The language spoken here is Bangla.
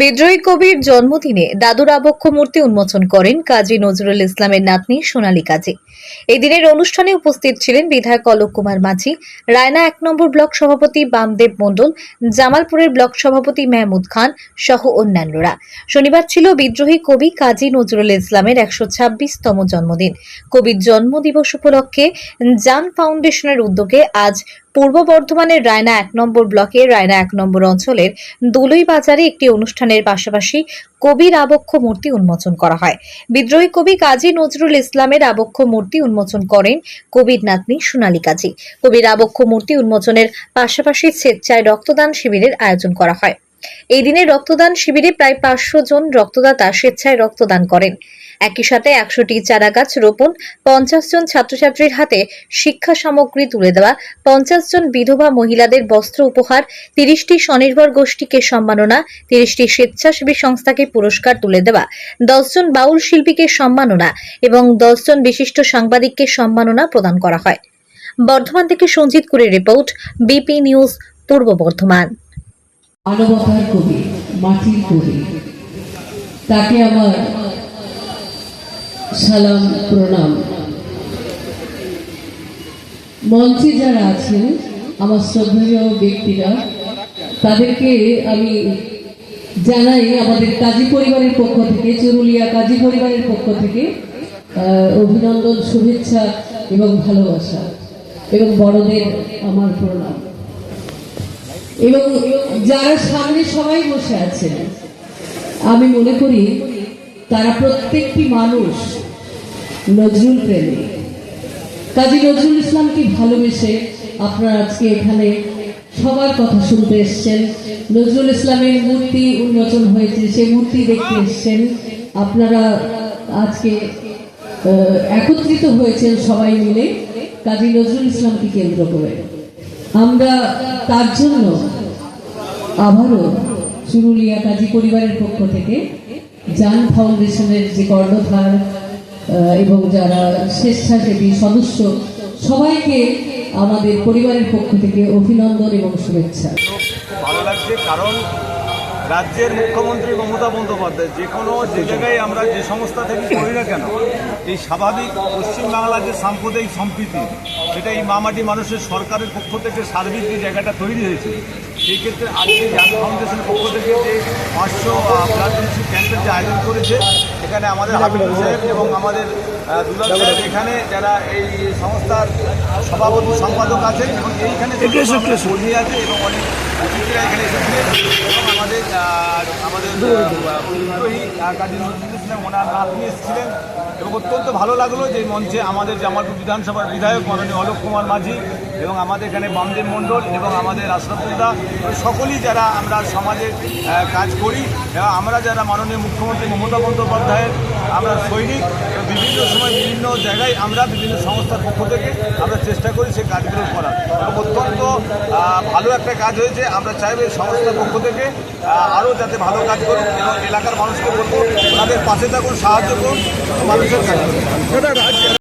বিদ্রোহী কবির জন্মদিনে দাদুর আবক্ষ মূর্তি উন্মোচন করেন কাজী নজরুল ইসলামের নাতনি সোনালী কাজী। এই দিনের অনুষ্ঠানে উপস্থিত ছিলেন বিধায়ক অলোক কুমার মাঝি, রায়না এক নম্বর ব্লক সভাপতি বামদেব মণ্ডল, জামালপুরের ব্লক সভাপতি মেহমুদ খান সহ অন্যান্যরা। শনিবার ছিল বিদ্রোহী কবি কাজী নজরুল ইসলামের একশো ছাব্বিশতম জন্মদিন। কবির জন্মদিবস উপলক্ষে জান ফাউন্ডেশনের উদ্যোগে আজ পূর্ব বর্ধমানের রায়না এক নম্বর ব্লকের রায়না এক নম্বর অঞ্চলের দোলই বাজারে একটি অনুষ্ঠানের পাশাপাশি কবির আবক্ষ মূর্তি উন্মোচন করা হয়। বিদ্রোহী কবি কাজী নজরুল ইসলামের আবক্ষ মূর্তি উন্মোচন করেন কবির নাতনি সোনালী কাজী। কবির আবক্ষ মূর্তি উন্মোচনের পাশাপাশি স্বেচ্ছায় রক্তদান শিবিরের আয়োজন করা হয়। এই দিনে রক্তদান শিবিরে প্রায় পাঁচশো জন রক্তদাতা স্বেচ্ছায় রক্তদান করেন। একই সাথে একশোটি চারা গাছ রোপণ, পঞ্চাশ জন ছাত্রছাত্রীর হাতে শিক্ষা সামগ্রী তুলে দেওয়া, পঞ্চাশ জন বিধবা মহিলাদের বস্ত্র উপহার, তিরিশটি স্বনির্ভর গোষ্ঠীকে সম্মাননা, তিরিশটি স্বেচ্ছাসেবী সংস্থাকে পুরস্কার তুলে দেওয়া দশজন বাউল শিল্পীকে সম্মাননা এবং দশজন বিশিষ্ট সাংবাদিককে সম্মাননা প্রদান করা হয়। বর্ধমান থেকে সঞ্জিত করে রিপোর্ট, বিপি নিউজ, পূর্ব বর্ধমান। মানবতার কবি, মাটির কবি। তাকে আমার সালাম, প্রণাম। মঞ্চে যারা আছেন, আমার শ্রদ্ধেয় ব্যক্তিরা, তাদেরকে আমি জানাই আমাদের কাজী পরিবারের পক্ষ থেকে, চরুলিয়া কাজী পরিবারের পক্ষ থেকে অভিনন্দন, শুভেচ্ছা এবং ভালোবাসা এবং বড়দের আমার প্রণাম। এবং যারা সামনে সবাই বসে আছেন, আমি মনে করি তারা প্রত্যেকটি মানুষ নজরুল প্রেমী কাজী নজরুল ইসলামকে ভালোবেসে আপনারা আজকে এখানে সবার কথা শুনতে এসছেন। নজরুল ইসলামের মূর্তি উন্মোচন হয়েছে, সেই মূর্তি দেখতে এসছেন। আপনারা আজকে একত্রিত হয়েছেন সবাই মিলে। কাজী নজরুল ইসলামকে কেন্দ্র করে। আমরা তার জন্য আবারও চুরুলিয়া কাজী পরিবারের পক্ষ থেকে জান ফাউন্ডেশনের যে কর্ণধার এবং যারা স্বেচ্ছাসেবী সদস্য, সবাইকে আমাদের পরিবারের পক্ষ থেকে অভিনন্দন এবং শুভেচ্ছা। ভালো লাগছে, কারণ রাজ্যের মুখ্যমন্ত্রী মমতা বন্দ্যোপাধ্যায়, যে কোনো যে জায়গায় আমরা যে সংস্থা থেকে করি না কেন, এই স্বাভাবিক পশ্চিমবাংলার যে সাম্প্রদায়িক সম্প্রীতি, সেটা এই মামাটি মানুষের সরকারের পক্ষ থেকে সার্বিক যে জায়গাটা তৈরি হয়েছে, সেই ক্ষেত্রে আজকে জান ফাউন্ডেশনের পক্ষ থেকে যে পাঁচশো ক্যাম্পের যে আয়োজন করেছে এখানে আমাদের হাবিবুল সাহেব এবং আমাদের দুলাল সাহেব এখানে যারা এই সংস্থার সভাপতি সম্পাদক আছেন এবং এইখানে কর্মী আছে এবং অনেক অতিথিরা এখানে এসেছিলেন এবং আমাদের আমাদের বিদ্রোহী কাজী নজরুল ইসলাম ওনার নাতনি এসেছিলেন এবং অত্যন্ত ভালো লাগল যে মঞ্চে আমাদের জামালপুর বিধানসভার বিধায়ক মাননীয় অলোক কুমার মাঝি এবং আমাদের এখানে বামদেব মণ্ডল এবং আমাদের আশরাফুল্লাহ সকলেই যারা আমরা সমাজে কাজ করি, এবং আমরা যারা মাননীয় মুখ্যমন্ত্রী মমতা বন্দ্যোপাধ্যায়ের আমরা সৈনিক বিভিন্ন সময় বিভিন্ন জায়গায় আমরা বিভিন্ন সংস্থার পক্ষ থেকে আমরা চেষ্টা করি সেই কাজগুলো করার। অত্যন্ত ভালো একটা কাজ হয়েছে। আমরা চাইব এই সংস্থার পক্ষ থেকে আরও যাতে ভালো কাজ করুন এবং এলাকার মানুষকে বলব তাদের পাশে থাকুন, সাহায্য করুন, মানুষের কাজ করুন